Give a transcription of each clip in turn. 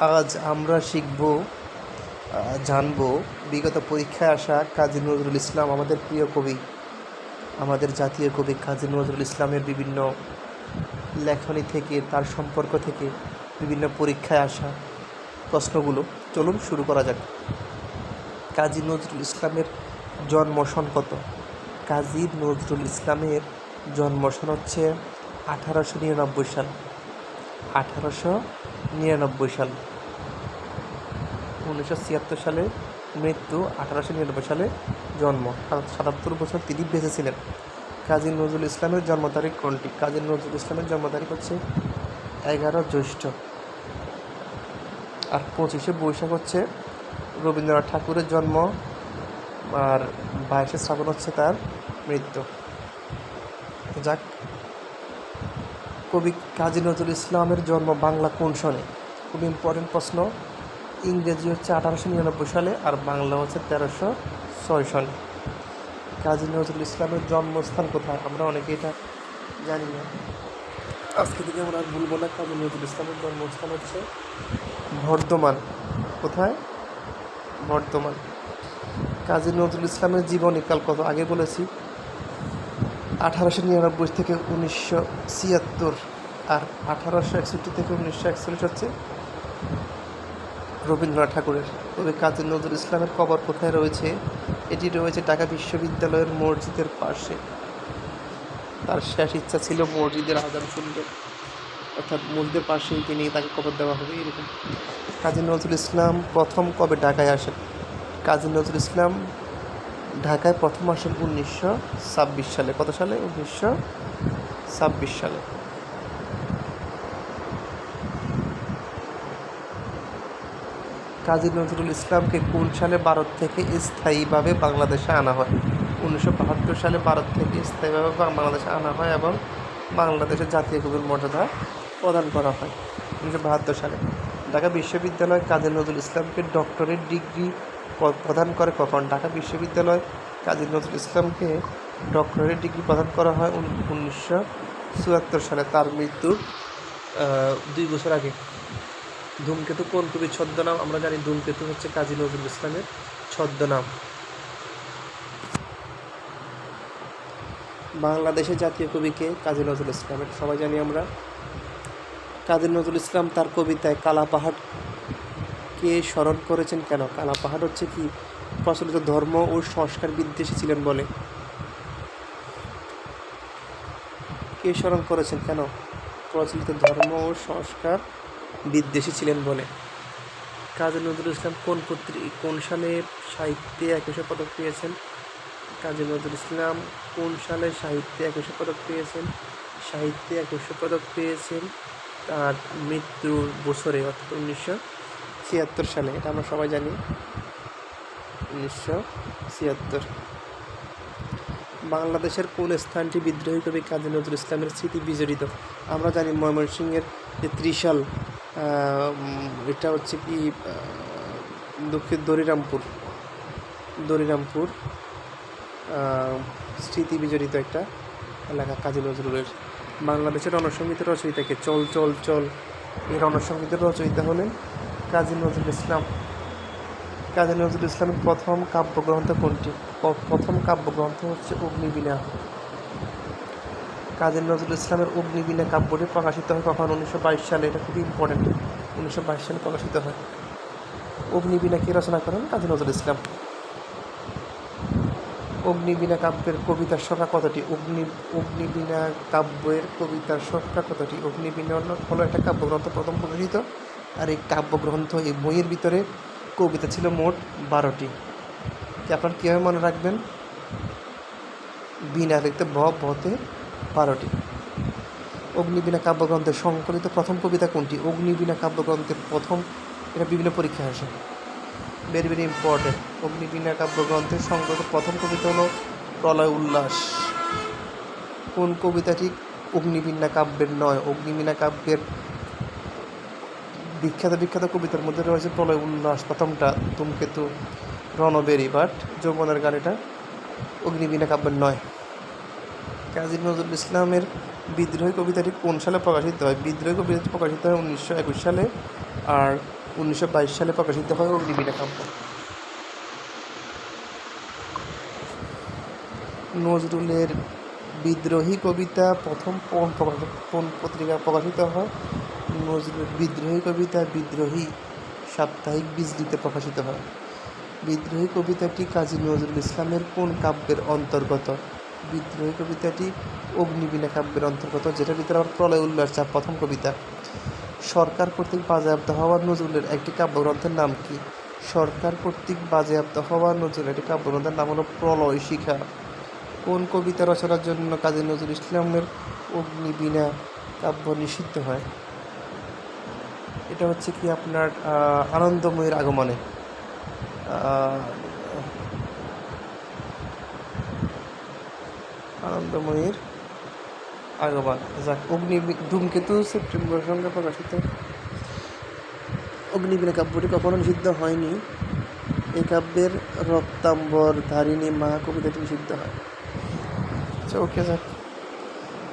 আজ আমরা শিখব জানব। বিগত পরীক্ষায় আসা কাজী নজরুল ইসলাম আমাদের প্রিয় কবি, আমাদের জাতীয় কবি কাজী নজরুল ইসলামের বিভিন্ন লেখনী থেকে, তার সম্পর্ক থেকে বিভিন্ন পরীক্ষায় আসা প্রশ্নগুলো। চলুন শুরু করা যাক। কাজী নজরুল ইসলামের জন্ম সন কত? কাজী নজরুল ইসলামের জন্ম সন হচ্ছে আঠারোশো নিরানব্বই সাল। আঠারোশো নিরানব্বই সাল। উনিশশো ছিয়াত্তর সালে মৃত্যু, আঠারোশো নিরানব্বই সালে জন্ম। সাতাত্তর বছর তিনি বেঁচে ছিলেন কাজী নজরুল ইসলামের জন্ম তারিখ কোনটি? কাজী নজরুল ইসলামের জন্ম তারিখ হচ্ছে এগারো জ্যৈষ্ঠ। আর পঁচিশে বৈশাখ হচ্ছে রবীন্দ্রনাথ ঠাকুরের জন্ম, আর বাইশে শ্রাবণ হচ্ছে তার মৃত্যু। যাক, কবি কাজী নজরুল ইসলামের জন্ম বাংলা কোন সনে? খুব ইম্পর্টেন্ট প্রশ্ন। ইংরেজি হচ্ছে আঠারোশো নিরানব্বই সালে আর বাংলা হচ্ছে তেরোশো ছয় সনে কাজী নজরুল ইসলামের জন্মস্থান কোথায়? আমরা অনেকে এটা জানি না। আজকে থেকে আমরা আর ভুলবো না, কাজী নজরুল ইসলামের জন্মস্থান হচ্ছে বর্ধমান। কোথায়? বর্ধমান। কাজী নজরুল ইসলামের জীবনীকাল কত? আগে বলেছি, আঠারোশো নিরানব্বই থেকে উনিশশো ছিয়াত্তর আর আঠারোশো একষট্টি থেকে উনিশশো একচল্লিশ হচ্ছে রবীন্দ্রনাথ ঠাকুরের। তবে কাজী নজরুল ইসলামের কবর কোথায় রয়েছে? এটি রয়েছে ঢাকা বিশ্ববিদ্যালয়ের মসজিদের পাশে। তার শেষ ইচ্ছা ছিল মসজিদের আজান শুনবে অর্থাৎ মসজিদের পাশেই তিনি তাকে কবর দেওয়া হবে, এরকম। কাজী নজরুল ইসলাম প্রথম কবে ঢাকায় আসেন? কাজী নজরুল ইসলাম ঢাকায় প্রথম আসেন উনিশশো ছাব্বিশ সালে। কত সালে? উনিশশো ছাব্বিশ সালে। কাজী নজরুল ইসলামকে কোন সালে ভারত থেকে স্থায়ীভাবে বাংলাদেশে আনা হয়? উনিশশো বাহাত্তর সালে ভারত থেকে স্থায়ীভাবে বাংলাদেশে আনা হয় এবং বাংলাদেশের জাতীয় কবির মর্যাদা প্রদান করা হয় উনিশশো বাহাত্তর সালে। ঢাকা বিশ্ববিদ্যালয় কাজী নজরুল ইসলামকে ডক্টরেট ডিগ্রি প্রদান করে কখন? ঢাকা বিশ্ববিদ্যালয় কাজী নজরুল ইসলামকে ডক্টরেট ডিগ্রি প্রদান করা হয় উনিশশো চুয়াত্তর সালে। তার মৃত্যুর দুই বছর আগে। ধূমকেতু কোন কবির ছদ্মনাম? আমরা জানি ধূমকেতু হচ্ছে কাজী নজরুল ইসলামের ছদ্মনাম। বাংলাদেশের জাতীয় কবিকে কাজী নজরুল ইসলাম এটা সবাই জানি আমরা। কাজী নজরুল ইসলাম তার কবিতায় কালা পাহাড়কে স্মরণ করেছেন কেন? কালা পাহাড় হচ্ছে কি? প্রচলিত ধর্ম ও সংস্কার বিদ্বেষী ছিলেন বলে। কে স্মরণ করেছেন কেন? প্রচলিত ধর্ম ও সংস্কার বিদ্বেষী ছিলেন বলে। কাজী নজরুল ইসলাম কোন পত্রিক কোন সালে সাহিত্যে একুশে পদক পেয়েছেন? কাজী নজরুল ইসলাম কোন সালে সাহিত্যে একুশে পদক পেয়েছেন? সাহিত্যে একুশে পদক পেয়েছেন তার মৃত্যুর বছরে, অর্থাৎ উনিশশো ছিয়াত্তর সালে। এটা আমরা সবাই জানি। উনিশশো ছিয়াত্তর। বাংলাদেশের কোন স্থানটি বিদ্রোহী কবি কাজী নজরুল ইসলামের স্মৃতি বিজড়িত? আমরা জানি ময়মনসিংহের যে ত্রিশাল এটা হচ্ছে কি দক্ষিণ দরিরামপুর দরিরামপুর স্মৃতি বিজড়িত একটা এলাকা কাজী নজরুলের বাংলাদেশের রণসঙ্গীতের রচয়িতাকে চল চল চল এই রণসঙ্গীতের রচয়িতা হলেন কাজী নজরুল ইসলাম। কাজী নজরুল ইসলামের প্রথম কাব্যগ্রন্থ কোনটি? প্রথম কাব্যগ্রন্থ হচ্ছে অগ্নিবীণা। কাজী নজরুল ইসলামের অগ্নিবীণা কাব্যটি প্রকাশিত হয় কখন? উনিশশো বাইশ সালে। এটা খুবই ইম্পর্টেন্ট উনিশশো বাইশ সালে প্রকাশিত হয়। অগ্নিবীণা কে রচনা করেন? কাজী নজরুল ইসলাম। অগ্নিবীণা কাব্যের কবিতার সংখ্যা কতটি? অগ্নি, অগ্নিবীণা কাব্যের কবিতার সংখ্যা কতটি? অগ্নিবীণা হলো- একটা কাব্যগ্রন্থ প্রথম প্রকাশিত। আর এই কাব্যগ্রন্থ, এই বইয়ের ভিতরে কবিতা ছিল মোট বারোটি। আপনারা কীভাবে মনে রাখবেন? বিনা লিখতে ব বতে বারোটি। অগ্নিবীণা কাব্যগ্রন্থের সংকলিত প্রথম কবিতা কোনটি? অগ্নিবীণা কাব্যগ্রন্থের প্রথম, এটা বিভিন্ন পরীক্ষায় আসে। ভেরি ভেরি ইম্পর্টেন্ট অগ্নিবীণা কাব্যগ্রন্থের সংকলিত প্রথম কবিতা হলো প্রলয় উল্লাস। কোন কবিতাটি অগ্নিবীণা কাব্যের নয়? অগ্নিবীণা কাব্যের বিখ্যাত বিখ্যাত কবিতার মধ্যে রয়েছে প্রলয় উল্লাস, প্রথমটা তুমকেতু রণবেরি বাট যৌবনের গান এটা অগ্নিবীণা কাব্যের নয়। কাজী নজরুল ইসলামের বিদ্রোহী কবিতাটি কোন সালে প্রকাশিত হয়? বিদ্রোহী কবিতাটি প্রকাশিত হয় উনিশশো একুশ সালে আর উনিশশো বাইশ সালে প্রকাশিত হয় অগ্নিবীণা কাব্য নজরুলের বিদ্রোহী কবিতা প্রথম কোন পত্রিকায় প্রকাশিত হয়? নজরুলের বিদ্রোহী কবিতা বিদ্রোহী সাপ্তাহিক বিজলিতে প্রকাশিত হয়। বিদ্রোহী কবিতাটি কাজী নজরুল ইসলামের কোন কাব্যের অন্তর্গত? বিদ্রোহী কবিতাটি অগ্নিবীণা কাব্যের অন্তর্গত, যেটার ভিতরে আমার প্রলয় উল্লাস যা প্রথম কবিতা। সরকার কর্তৃক বাজেয়াপ্ত হওয়া নজরুলের একটি কাব্যগ্রন্থের নাম কি? সরকার কর্তৃক বাজেয়াপ্ত হওয়া নজরুলের একটি কাব্যগ্রন্থের নাম হলো প্রলয় শিখা। কোন কবিতা রচনার জন্য কাজী নজরুল ইসলামের অগ্নিবীণা কাব্য নিষিদ্ধ হয়? এটা হচ্ছে কি আপনার আনন্দময়ের আগমনে। আনন্দময়ীর আগমন যাক, অগ্নি ধূমকেতু সেপ্টেম্বর সঙ্গে প্রকাশিত। অগ্নিবীণা কাব্যটি কখনো নিষিদ্ধ হয়নি। এই কাব্যের রক্তাম্বর ধারিণী মা কবিতাটি নিষিদ্ধ হয়। আচ্ছা ওকে, যাক।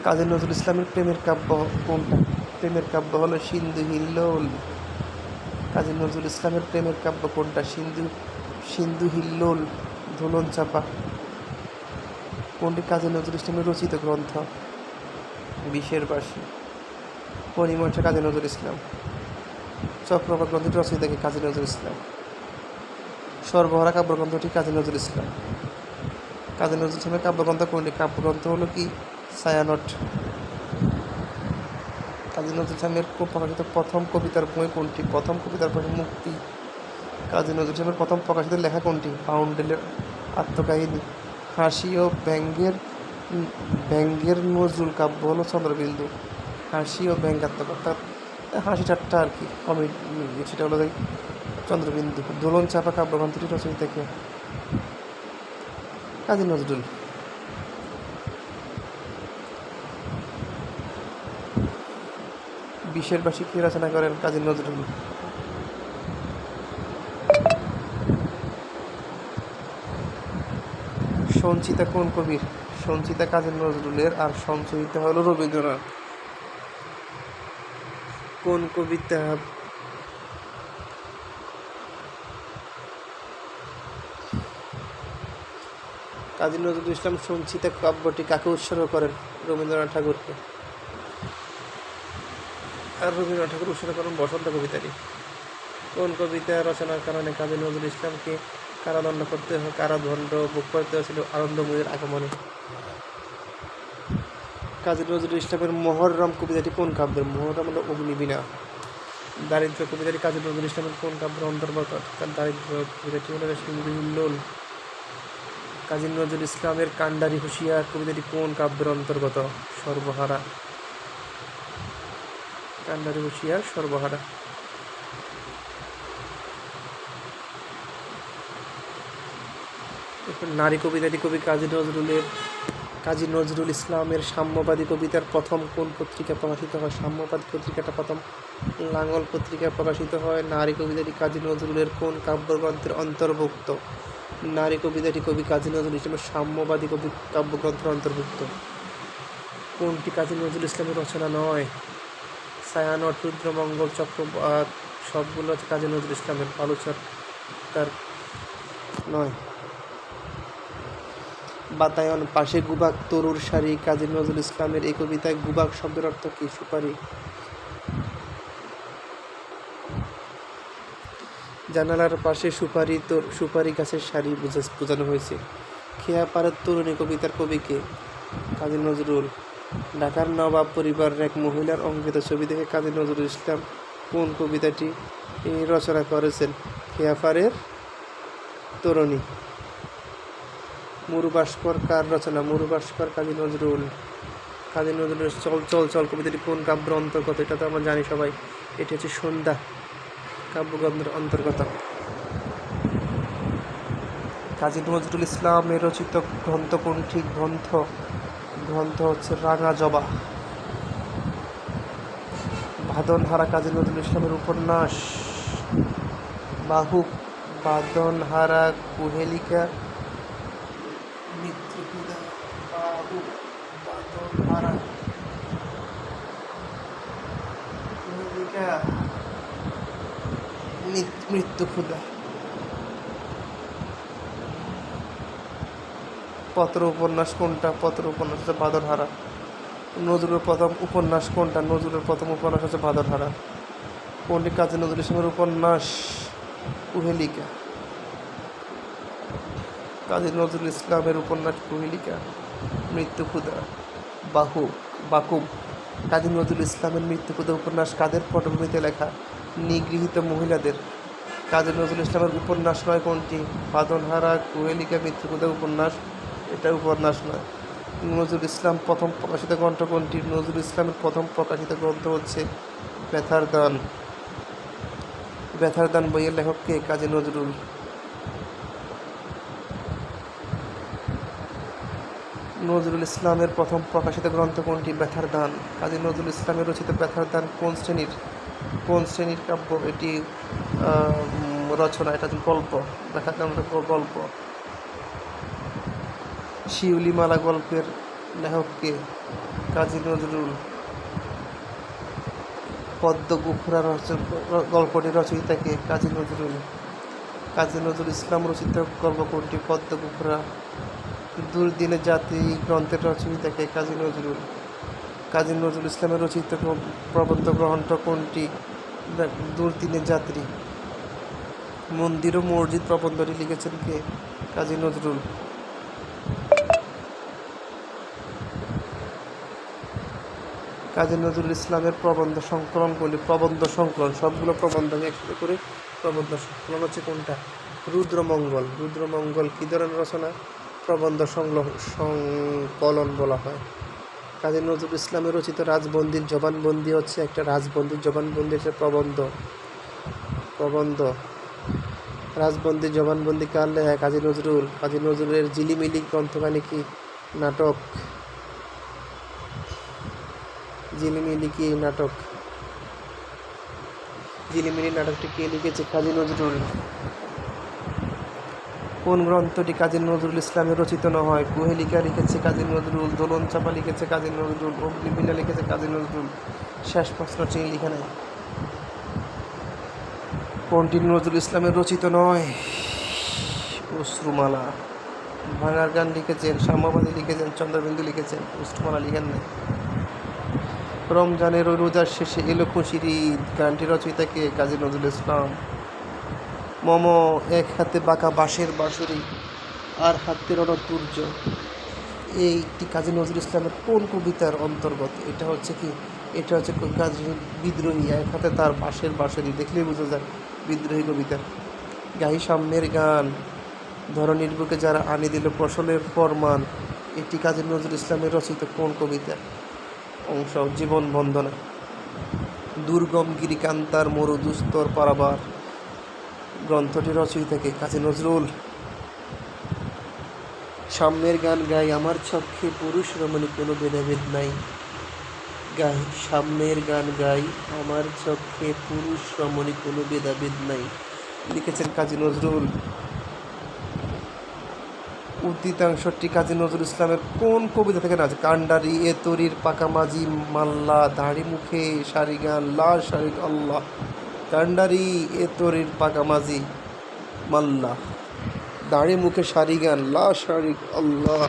কাজী নজরুল ইসলামের প্রেমের কাব্য কোনটা? প্রেমের কাব্য হলো সিন্ধু হিল্লোল কাজী নজরুল ইসলামের প্রেমের কাব্য কোনটা? সিন্ধু সিন্ধু হিল্লোল ধুলন চাপা। কোনটি কাজী নজরুল ইসলামের রচিত গ্রন্থ? বিশের বাসী পরিমর্শা কাজী নজরুল ইসলাম চক্রবাক গ্রন্থটি রচয়িতাকে কাজী নজরুল ইসলাম সর্বহারা কাব্যগ্রন্থটি কাজী নজরুল ইসলাম কাজী নজরুল ইসলামের কাব্যগ্রন্থ কোনটি? কাব্যগ্রন্থ হলো কি? সায়ানট। কাজী নজরুল ইসলামের খুব প্রকাশিত প্রথম কবিতার বই কোনটি? প্রথম কবিতার বই মুক্তি। কাজী নজরুল ইসলামের প্রথম প্রকাশিত লেখা কোনটি? পাউন্ডেলের আত্মকাহিনী। হাসি ও ব্যঙ্গের ব্যঙ্গের নজরুল কাব্য হলো চন্দ্রবিন্দু। হাসি ও ব্যঙ্গাত্মক অর্থাৎ হাসি ঠাট্টা আর কি কমেডি সেটা হলো চন্দ্রবিন্দু। দোলন চাপা কাব্যগ্রন্থটি রচয়িতা কে? কাজী নজরুল। বিশের বাসী কি রচনা করেন কাজী নজরুল? সঞ্চিতা কোন কবির? সঞ্চিতা কাজী নজরুলের আর সঞ্চয়িতা হলো রবীন্দ্রনাথ। কোন কবিতা? কাজী নজরুল ইসলাম সঞ্চিতা কাব্যটি কাকে উৎসর্গ করেন? রবীন্দ্রনাথ ঠাকুরকে। আর রবীন্দ্রনাথ ঠাকুর উৎসর্গ করেন বসন্ত কবিতাটি। কোন কবিতা রচনার কারণে কাজী নজরুল ইসলামকে কারাদণ্ড করতে কারাদণ্ড ভোগ করতে হয়েছিল আনন্দময়ীর আগমনে। কাজী নজরুল ইসলামের মহররম কবিতাটি কোন কাব্যের? মহরম হলো অগ্নিবীণা। দারিদ্র কবিতাটি কাজী নজরুল ইসলামের কোন কাব্যের অন্তর্গত? তার দারিদ্র কবিতাটি হলো সিন্ধুল্লোল কাজী নজরুল ইসলামের কান্ডারি হুঁশিয়ার কবিতাটি কোন কাব্যের অন্তর্গত? সর্বহারা। কান্ডারি হুঁশিয়ার সর্বহারা। নারী কবিতাটি কবি কাজী নজরুলের, কাজী নজরুল ইসলামের সাম্যবাদী কবিতার প্রথম কোন পত্রিকা প্রকাশিত হয়? সাম্যবাদী পত্রিকাটা প্রথম লাঙ্গল পত্রিকায় প্রকাশিত হয়। নারী কবিতাটি কাজী নজরুলের কোন কাব্যগ্রন্থের অন্তর্ভুক্ত? নারী কবিতাটি কবি কাজী নজরুল ইসলামের সাম্যবাদী কবি কাব্যগ্রন্থের অন্তর্ভুক্ত। কোনটি কাজী নজরুল ইসলামের রচনা নয়? ছায়ানট রুদ্রমঙ্গল চক্রবাত সবগুলো কাজী নজরুল ইসলামের আলোচক তার নয়। বাতায়ন, পাশে গুবাক, তরুর শাড়ি, কাজী নজরুল ইসলামের এই কবিতায় গুবাক শব্দের অর্থ কি, সুপারি? জানালার পাশে সুপারি তোর সুপারি গাছের শাড়ি বুঝা- বোঝানো হয়েছে। খেয়াপাড়ার তরুণী কবিতার কবিকে কাজী নজরুল। ঢাকার নবাব পরিবারের এক মহিলার অঙ্কিত ছবি দেখে কাজী নজরুল ইসলাম কোন কবিতাটি রচনা করেছেন? খেয়াপাড়ের তরুণী। মুরুবাস্কর কার রচনা? মুরুবাস্কর কাজী নজরুল। কাজী নজরুলের চল চল চল কবিতাটি কোন কাব্য অন্তর্গত এটা তো আমরা জানি সবাই। এটি হচ্ছে সন্ধ্যা কাব্যগ্রন্থের অন্তর্গত। কাজী নজরুল ইসলামের রচিত গ্রন্থ কোনটি? গ্রন্থ গ্রন্থ হচ্ছে রাঙা জবা। বাঁধনহারা কাজী নজরুল ইসলামের উপন্যাস। বাহুক বাঁধনহারা কুহেলিকা মৃত্যু ক্ষুদা পত্র উপন্যাস কোনটা? পত্র উপন্যাস হচ্ছে বাদলহারা নজরুলের প্রথম উপন্যাস কোনটা? নজরুলের প্রথম উপন্যাস হচ্ছে বাদলহারা কোনটি? কাজী নজরুল ইসলামের উপন্যাস কুহেলিকা। কাজী নজরুল ইসলামের উপন্যাস কুহেলিকা। মৃত্যু ক্ষুদা বাহু বাকুব। কাজী নজরুল ইসলামের মৃত্যু ক্ষুদা উপন্যাস কাদের পটভূমিতে লেখা? নিগৃহীত মহিলাদের। কাজী নজরুল ইসলামের উপন্যাস নয় কোনটি? বাদনহারা কুহেলিকা মৃত্যু ক্ষুদা উপন্যাস, এটা উপন্যাস নয়। নজরুল ইসলাম প্রথম প্রকাশিত গ্রন্থ কোনটি? নজরুল ইসলামের প্রথম প্রকাশিত গ্রন্থ হচ্ছে ব্যথার দান। ব্যথার দান বইয়ের লেখককে কাজী নজরুল। নজরুল ইসলামের প্রথম প্রকাশিত গ্রন্থ কোনটি? ব্যথার দান। কাজী নজরুল ইসলামের রচিত ব্যথার দান কোন শ্রেণির? কোন শ্রেণির কাব্য এটি রচনা, এটা গল্প দান হচ্ছে গল্প। শিউলিমালা গল্পের লেখককে কাজী নজরুল পদ্ম গুখরা গল্পটি রচয়িতাকে কাজী নজরুল কাজী নজরুল ইসলাম রচিত গল্প কোনটি পদ্ম গুখরা দুর্দিনে জাতি গ্রন্থের রচয়িতাকে কাজী নজরুল। কাজী নজরুল ইসলামের রচিত প্রবন্ধ গ্রন্থ কোনটি? দুর্দিনের যাত্রী। মন্দির ও মসজিদ প্রবন্ধটি লিখেছেন কে? কাজী নজরুল। কাজী নজরুল ইসলামের প্রবন্ধ সংকলনগুলি প্রবন্ধ সংকলন, সবগুলো প্রবন্ধ আমি একসাথে করে। প্রবন্ধ সংকলন হচ্ছে কোনটা? রুদ্রমঙ্গল। রুদ্রমঙ্গল কী ধরনের রচনা? প্রবন্ধ সংকলন বলা হয়। কাজী নজরুল ইসলামের রচিত রাজবন্দির জবানবন্দি হচ্ছে একটা রাজবন্দির জবানবন্দি হচ্ছে প্রবন্ধ। প্রবন্ধ। রাজবন্দির জবানবন্দি কার লেখা কাজী নজরুল। কাজী নজরুলের জিলিমিলি গ্রন্থখানি কি নাটক? ঝিলিমিলি কি নাটক? ঝিলিমিলি নাটকটি কে লিখেছে কাজী নজরুল? কোন গ্রন্থটি কাজী নজরুল ইসলামের রচিত নয়? কুহেলিকা লিখেছে কাজী নজরুল দোলন চাপা লিখেছে কাজী নজরুল, অগ্নিবীণা লিখেছে কাজী নজরুল। শেষ প্রশ্ন চিনি লিখে নেয় কোনটি নজরুল ইসলামের রচিত নয়? অশ্রুমালা ভাঙার গান লিখেছেন, সাম্যবাদী লিখেছেন, চন্দ্রবিন্দু লিখেছেন অশ্রুমালা লিখেন নাই। রমজানের রোজার শেষে এলো খুশির ঈদ। গানটি রচয়িতাকে কাজী নজরুল ইসলাম। মম এক হাতে বাঁকা বাঁশের বাঁশুরি, আর হাতে রণতুর্য এইটি কাজী নজরুল ইসলামের কোন কবিতার অন্তর্গত? এটা হচ্ছে কি? এটা হচ্ছে কাজী বিদ্রোহী, এক হাতে তার বাঁশের বাঁশুরি। দেখলেই বোঝা যায় বিদ্রোহী কবিতা। গাহি সাম্যের গান ধরনীর বুকে যারা আনি দিল ফসলের ফরমান। এটি কাজী নজরুল ইসলামের রচিত কোন কবিতা? অংশ জীবন বন্দনা। দুর্গম গিরিকান্তার মরু দুস্তর পারাবার। গ্রন্থটি রচয়িতাকে কাজী নজরুল। সাম্যের গান গাই, আমার চক্ষে পুরুষ রমণী, কোনো ভেদাভেদ নাই। গাই, সাম্যের গান গাই, আমার চক্ষে পুরুষ রমণী, কোনো ভেদাভেদ নাই। লিখেছেন কাজী নজরুল। উদ্দিতাংশটি কাজী নজরুল ইসলামের কোন কবিতা থেকে না আছে কান্ডারি, এ তরির পাকামাজি, মাল্লা, দাড়ি মুখে সারি গান, লা শারিক আল্লাহ। কান্ডারি এ তরির পাকামাজি। মাল্লা। দাড়ি মুখে সারি গান। লা শারিক আল্লাহ।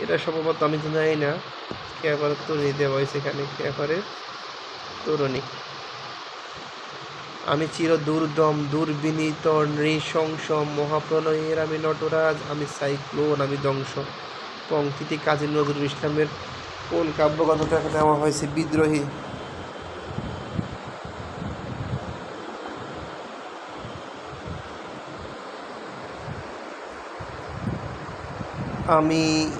এটা সম্ভবত আমি তো জানি না। আবার তরুণী দেওয়া হয়েছে এখানে? আবারে তরুণী। আমি চির দুর্দম, দুর্বিনীত, নৃশংস, মহাপ্রলয়ের আমি নটরাজ, আমি সাইক্লোন, আমি ধ্বংস। পঙ্ক্তিটি কাজী নজরুল ইসলামের কোন কাব্যগ্রন্থ থেকে নেওয়া হয়েছে বিদ্রোহী? আমি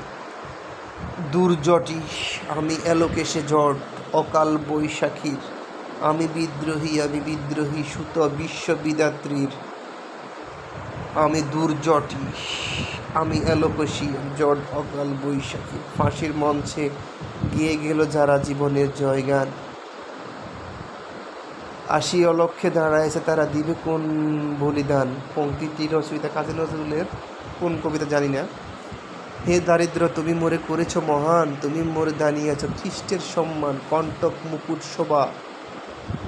দুর্জটি আমি এলোকেশে জট, অকাল বৈশাখীর। আমি বিদ্রোহী আমি বিদ্রোহী সুত বিশ্ববিদাত্রীর। আমি দুর্জটি আমি এলোকেশী জট, অকাল বৈশাখী ফাঁসির মঞ্চে গিয়ে গেল যারা জীবনের জয়গান। আশি অলক্ষে দাঁড়াইছে তারা দিবে কোন বলিদান? পঙ্ক্তিটি রচয়িতা কাজী নজরুলের কোন কবিতা জানি না। হে দারিদ্র, তুমি মোরে করেছ মহান, তুমি মোরে দাঁড়িয়েছ খ্রিস্টের সম্মান, কণ্টক মুকুট শোভা।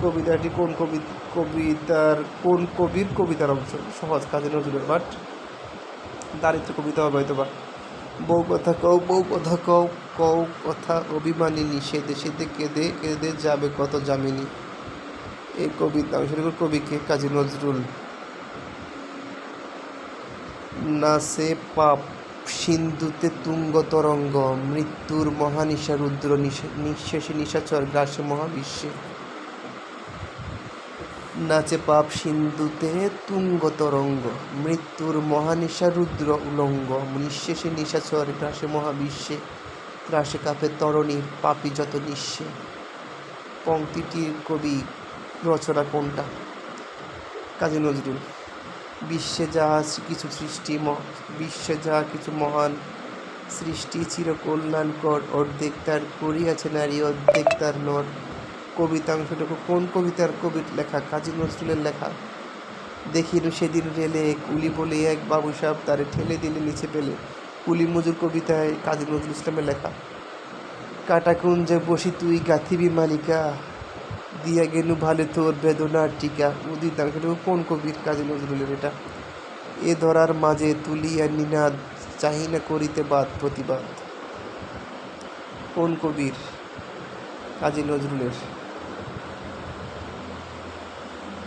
কবিতাটি কোন কবি কবিতার কোন কবির কবিতার অংশ? সহজ, কাজী নজরুলের বাট দারিদ্র কবিতা হবে হয়তো বা বউ কথা কও, বউ কথা কও কও কথা অভিমানিনী সেদে সেদে কেঁদে কেঁদে যাবে কত জামিনী এই কবিতা অংশের কবিকে, কাজী নজরুল। না সে পাপ সিন্ধুতে তুঙ্গ তরঙ্গ মৃত্যুর মহানিশা রুদ্র নিশা- নিঃশেষে নিশাচর গ্রাসে মহাবিশ্বে। নাচে পাপ সিন্ধুতে তুঙ্গ তরঙ্গ মৃত্যুর মহানিশা রুদ্র উলঙ্গ, নিঃশেষে নিশাচর গ্রাসে মহাবিশ্বে। ত্রাসে কাপে তরণীর পাপি যত নিঃশে। পংক্তিটির কবি রচনা কোনটা? কাজী নজরুল। বিশ্বে যাহা কিছু সৃষ্টি বিশ্বে যাহা কিছু মহান সৃষ্টি চিরকল্যাণকর, অর্ধেক তার করিয়াছে নারী, অর্ধেক তার নর। কবিতাংশটুকু কোন কবিতার কবির লেখা? কাজী নজরুলের লেখা। দেখিল সেদিন রেলে কুলি বলে এক বাবু সাহেব তারে ঠেলে দিলে, নিচে পেলে। কুলি মজুর কবিতায় কাজী নজরুল ইসলামের লেখা, কাটাকুঞ্জে বসি তুই গাথিবি মালিকা দিয়া গেনু ভালে তোর বেদনার টিকা। উদিতাংশটুকু কোন কবির কাজী নজরুলের এটা? এ ধরার মাঝে তুলিয়া নিনাদ চাহি না করিতে বাদ প্রতিবাদ। কোন কবির কাজী নজরুলের?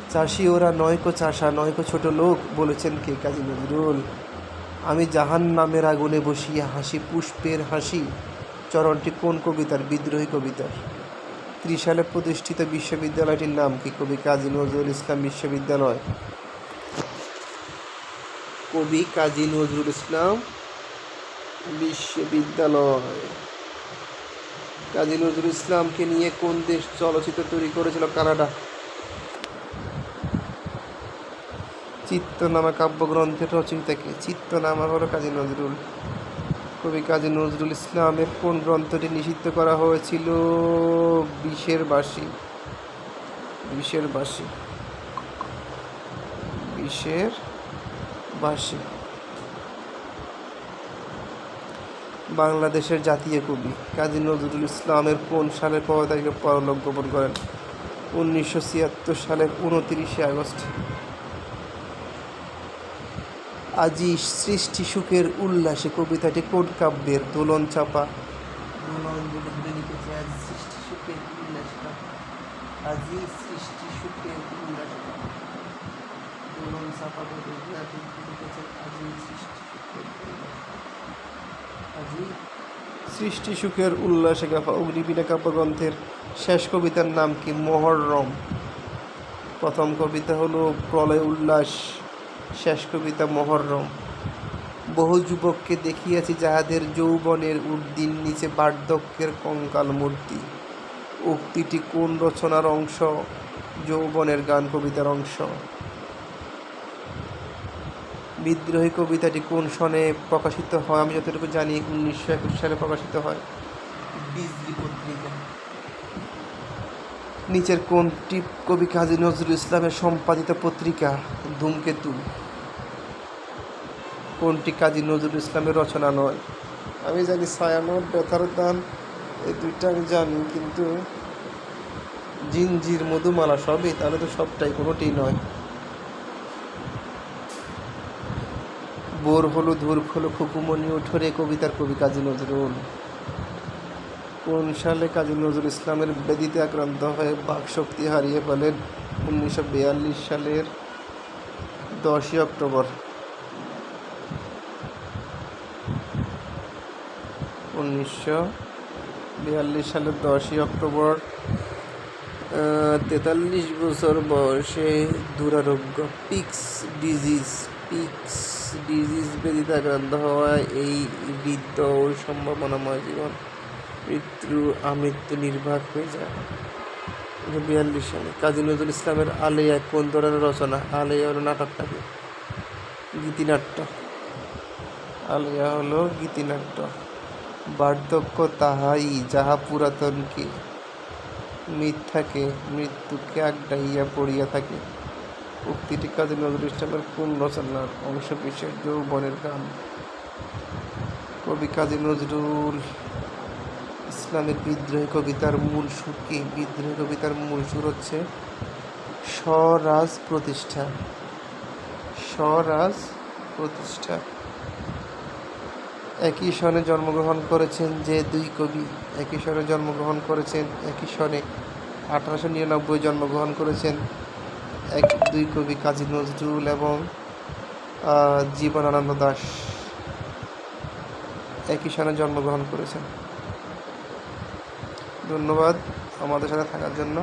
চাষি ওরা নয়কো চাষা, নয়কো ছোট লোক, বলেছেন কে কাজী নজরুল? আমি জাহান নামের আগুনে বসিয়া হাসি, পুষ্পের হাসি, চরণটি কোন কবিতার? বিদ্রোহী কবিতার। ত্রিশালে প্রতিষ্ঠিত বিশ্ববিদ্যালয়টির নাম কি? কবি কাজী নজরুল ইসলাম বিশ্ববিদ্যালয়। কবি কাজী নজরুল ইসলাম বিশ্ববিদ্যালয়। কাজী নজরুল ইসলামকে নিয়ে কোন দেশ চলচ্চিত্র তৈরি করেছিল? কানাডা। চিত্তনামা কাব্যগ্রন্থের রচয়িতাকে চিত্তনামা হলো কাজী নজরুল। কবি কাজী নজরুল ইসলামের কোন গ্রন্থটি নিষিদ্ধ করা হয়েছিল? বিশের বাসী বিশের বাসী বিশের বাসী বাংলাদেশের জাতীয় কবি কাজী নজরুল ইসলামের কোন পনেরো তারিখে পরলোক গমন করেন? উনিশশো ছিয়াত্তর সালের উনতিরিশে আগস্ট। আজি সৃষ্টি সুখের উল্লাসে কবিতাটি কোট কাব্যের দোলন চাপা। দোলন বলে লিখেছে আজি সৃষ্টি সুখের উল্লাসে আজি সৃষ্টি সুখের উল্লাসে দোলন চাপা বলে লিখেছে আজি সৃষ্টি সুখের আজি সৃষ্টি সুখের উল্লাসে গাফা অগ্নিবীণা কাব্যগ্রন্থের শেষ কবিতার নাম কি? মোহররম প্রথম কবিতা হলো প্রলয় উল্লাস শেষ কবিতা মহরম। বহু যুবককে দেখিয়াছি যাহাদের যৌবনের উর্দিন নিচে বার্ধক্যের কঙ্কাল মূর্তি। উক্তিটি কোন রচনার অংশ? যৌবনের গান কবিতার অংশ। বিদ্রোহী কবিতাটি কোন সনে প্রকাশিত হয়? আমি যতটুকু জানি, উনিশশো একুশ সালে প্রকাশিত হয়। বিজলি পত্রিকা। নিচের কোনটি? কবি কাজী নজরুল ইসলামের সম্পাদিত পত্রিকা, ধূমকেতু। কোনটি কাজী নজরুল ইসলামের রচনা নয়? আমি জানি ছায়ানট ব্যথার দান এই দুইটা আমি জানি কিন্তু জিনজির মধুমালা সবই তাহলে তো সবটাই কোনোটি নয়। বোর হলো ধূর হলো খুকুমনি উঠরে কবিতার কবি কাজী নজরুল। কোন সালে কাজী নজরুল ইসলামের বেদিতে আক্রান্ত হয়ে বাকশক্তি হারিয়ে ফেলেন? উনিশশো বিয়াল্লিশ সালের দশই অক্টোবর। উনিশশো বিয়াল্লিশ সালের দশই অক্টোবর তেতাল্লিশ বছর বয়সে দুরারোগ্য পিক্স ডিজিজ পিক্স ডিজিজ বেদিতে আক্রান্ত হওয়ায় এই বৃদ্ধ ও সম্ভাবনাময় জীবন মৃত্যু আমৃত্যু নির্বাক হয়ে যায়। বিয়াল্লিশ সালে কাজী নজরুল ইসলামের আলেয়া কোন ধরনের রচনা, আলেয়া হলো নাটকটাকে গীতিনাট্য। আলেয়া হলো গীতিনাট্য। বার্ধক্য তাহাই যাহা পুরাতনকে মিথ্যাকে মৃত্যুকে আগডাইয়া পড়িয়া থাকে। উক্তিটি কাজী নজরুল ইসলামের কোন রচনার অংশ বিশেষ যৌবনের গান। কবি কাজী নজরুল ইসলামের বিদ্রোহী কবিতার মূল সুর কি? বিদ্রোহী কবিতার মূল সুর হচ্ছে স্বরাজ প্রতিষ্ঠা। স্বরাজ প্রতিষ্ঠা। একই সনে জন্মগ্রহণ করেছেন যে দুই কবি। একই সনে জন্মগ্রহণ করেছেন, একই সনে আঠারোশো নিরানব্বই জন্মগ্রহণ করেছেন এক দুই কবি কাজী নজরুল এবং জীবনানন্দ দাশ একই সনে জন্মগ্রহণ করেছেন। ধন্যবাদ আমাদের সাথে থাকার জন্য।